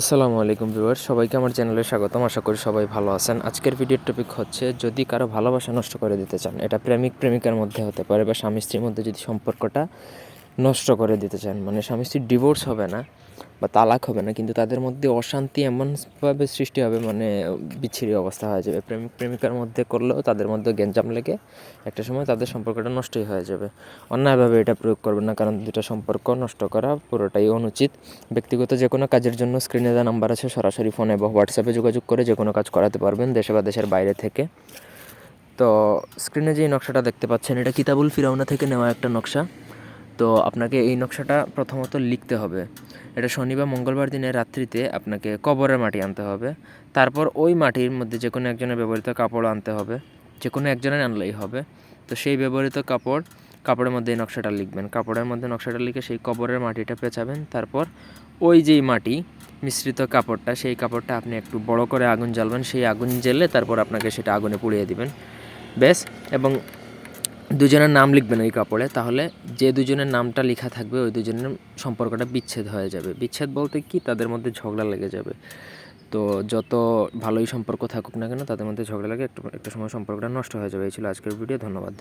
আসসালামু আলাইকুম ভিউয়ার সবাইকে আমার চ্যানেলে স্বাগতম। আশা করি সবাই ভালো আছেন। আজকের ভিডিওর টপিক হচ্ছে, যদি কারও ভালোবাসা নষ্ট করে দিতে চান, এটা প্রেমিক প্রেমিকার মধ্যে হতে পারে বা স্বামী স্ত্রীর মধ্যে যদি সম্পর্কটা নষ্ট করে দিতে চান। মানে স্বামী স্ত্রীর ডিভোর্স হবে না বা তালাক হবে না, কিন্তু তাদের মধ্যে অশান্তি এমনভাবে সৃষ্টি হবে মানে বিচ্ছিরি অবস্থা হয়ে যাবে। প্রেমিক, প্রেমিকার মধ্যে করলেও তাদের মধ্যে গ্যাঞ্জাম লেগে একটা সময় তাদের সম্পর্কটা নষ্টই হয়ে যাবে। অন্যায়ভাবে এটা প্রয়োগ করবেন না, কারণ দুটা সম্পর্ক নষ্ট করা পুরোটাই অনুচিত। ব্যক্তিগত যে কোনো কাজের জন্য স্ক্রিনে দেওয়া নাম্বার আছে, সরাসরি ফোনে বা হোয়াটসঅ্যাপে যোগাযোগ করে যে কোনো কাজ করাতে পারবেন দেশে বা দেশের বাইরে থেকে। তো স্ক্রিনে যেই নকশাটা দেখতে পাচ্ছেন, এটা কিতাবুল ফিরাউনা থেকে নেওয়া একটা নকশা। তো আপনাকে এই নকশাটা প্রথমত লিখতে হবে। এটা শনি বা মঙ্গলবার দিনের রাত্রিতে আপনাকে কবরের মাটি আনতে হবে। তারপর ওই মাটির মধ্যে যে কোনো একজনের ব্যবহৃত কাপড় আনতে হবে। যে কোনো একজনের আনলেই হবে। তো সেই ব্যবহৃত কাপড়, কাপড়ের মধ্যে নকশাটা লিখবেন। কাপড়ের মধ্যে নকশাটা লিখে সেই কবরের মাটিটা পেঁচাবেন। তারপর ওই যেই মাটি, মিশ্রিত কাপড়টা, সেই কাপড়টা আপনি একটু বড় করে আগুন জ্বালবেন। সেই আগুন জ্বেলে তারপর আপনাকে সেটা আগুনে পুড়িয়ে দিবেন। ব্যাস, এবং দুজনের নাম লিখবেন ওই কাপড়ে, তাহলে যে দুজনের নামটা লেখা থাকবে, ওই দুজনের সম্পর্কটা বিচ্ছেদ হয়ে যাবে। বিচ্ছেদ বলতে কি? তাদের মধ্যে ঝগড়া লেগে যাবে। তো যত ভালোই সম্পর্ক থাকুক না কেন, তাদের মধ্যে ঝগড়া লাগে একটু, একটা সময় সম্পর্কটা নষ্ট হয়ে যাবে। এই ছিল আজকের ভিডিও, ধন্যবাদ।